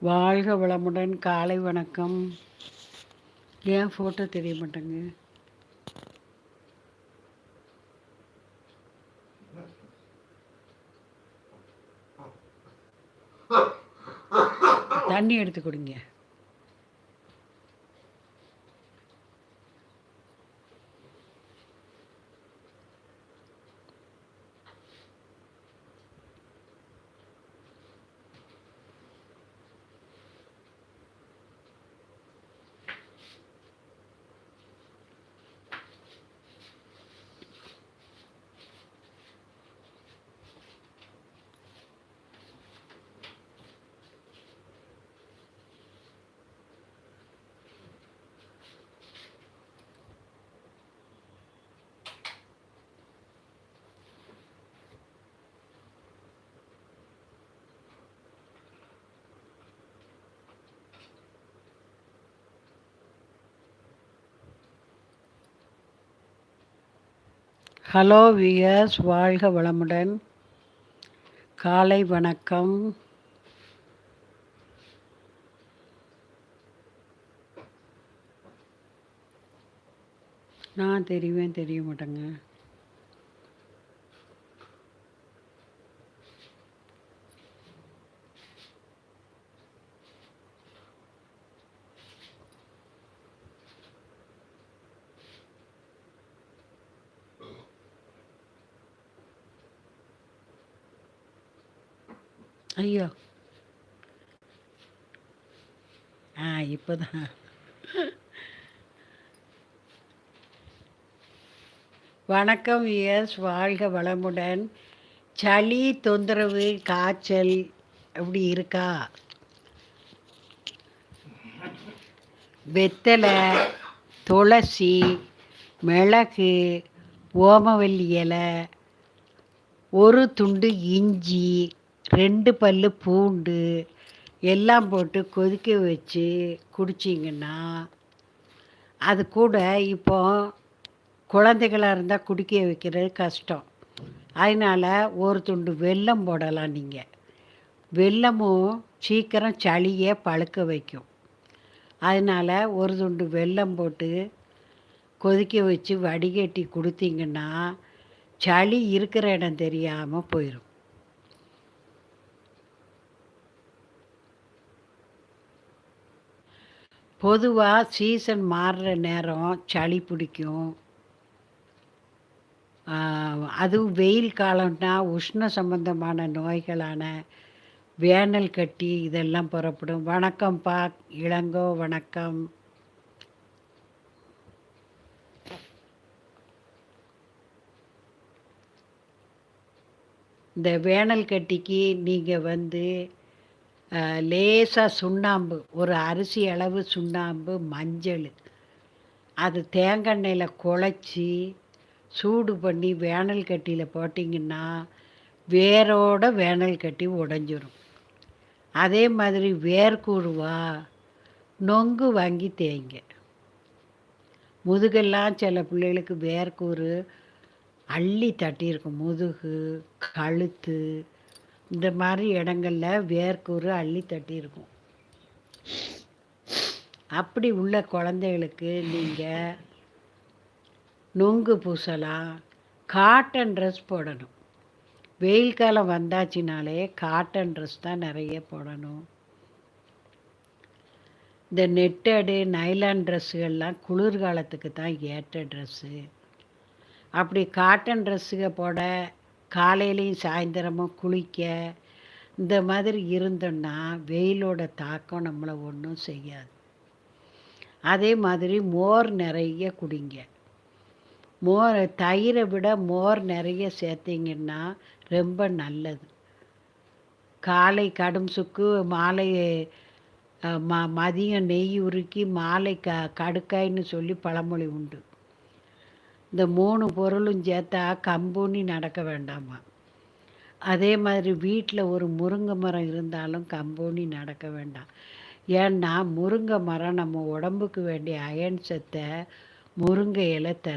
வாழ்க வளமுடன் காலை வணக்கம். ஏன் ஃபோட்டோ தெரிய மாட்டேங்க? தண்ணி எடுத்து கொடுங்க. ஹலோ வியர்ஸ் வாழ்க வளமுடன். காலை வணக்கம். நான் தெரிவேன் தெரிய மாட்டேங்க. ஐயோ. ஆ இப்போதான். வணக்கம் எஸ் வாழ்க வளமுடன். சளி தொந்தரவு காய்ச்சல் அப்படி இருக்கா? வெத்தலை துளசி மிளகு ஓமவல்லி இலை ஒரு துண்டு இஞ்சி ரெண்டு பல் பூண்டு எல்லாம் போட்டு கொதிக்க வச்சு குடிச்சிங்கன்னா அது கூட இப்போ குழந்தைகளாக இருந்தால் குடிக்க வைக்கிறது கஷ்டம். அதனால் ஒரு துண்டு வெல்லம் போடலாம் நீங்கள் வெல்லமும் சீக்கிரம் சளியை பழுக்க வைக்கும். அதனால் ஒரு துண்டு வெல்லம் போட்டு கொதிக்க வச்சு வடிகட்டி கொடுத்தீங்கன்னா சளி இருக்கிற இடம் தெரியாமல் போயிடும் பொதுவாக சீசன் மாறுற நேரம் சளி பிடிக்கும். அதுவும் வெயில் காலம்னா உஷ்ண சம்பந்தமான நோய்களான வேனல் கட்டி இதெல்லாம் புறப்படும். வணக்கம்ப்பா இளங்கோ வணக்கம். இந்த வேனல் கட்டிக்கு நீங்கள் வந்து லேசாக சுண்ணாம்பு ஒரு அரிசி அளவு சுண்ணாம்பு மஞ்சள். அது தேங்காய் குழச்சி சூடு பண்ணி வேனல் கட்டியில் போட்டிங்கன்னா வேரோட வேனல் கட்டி உடஞ்சிரும். அதே மாதிரி வேர்க்கூறுவா நொங்கு வாங்கி தேய்ங்க. முதுகெல்லாம் சில பிள்ளைகளுக்கு வேர்க்கூறு அள்ளி தட்டியிருக்கும். முதுகு கழுத்து இந்த மாதிரி இடங்களில் வேர்க்கூறு அள்ளி தட்டியிருக்கும். அப்படி உள்ள குழந்தைகளுக்கு நீங்கள் நொங்கு பூசலாம் காட்டன் ட்ரெஸ் போடணும். வெயில் காலம் வந்தாச்சுனாலே காட்டன் ட்ரெஸ் தான் நிறைய போடணும். இந்த நெட்டடு நைலான் ட்ரெஸ்ஸுகள்லாம் குளிர்காலத்துக்கு தான் ஏற்ற ட்ரெஸ்ஸு அப்படி காட்டன் ட்ரெஸ்ஸுக போட காலையிலையும் சாயந்தரமும் குளிக்க இந்த மாதிரி இருந்தோன்னா வெயிலோட தாக்கம் நம்மளை ஒன்றும் செய்யாது. அதே மாதிரி மோர் நிறைய குடிங்க. மோர் தயிரை விட மோர் நிறைய சேர்த்திங்கன்னா ரொம்ப நல்லது. காலை கடும் சுக்கு மாலை ம மதியம் நெய் உருக்கி மாலை க கடுக்காய்ன்னு சொல்லி பழமொழி உண்டு. இந்த மூணு பொருளும் சேர்த்தா கம்புன்னு நடக்க வேண்டாமா? அதே மாதிரி வீட்டில் ஒரு முருங்கை மரம் இருந்தாலும் கம்புன்னு நடக்க வேண்டாம். ஏன்னா முருங்கை மரம் நம்ம உடம்புக்கு வேண்டிய அயன் சத்தை முருங்கை இலை தர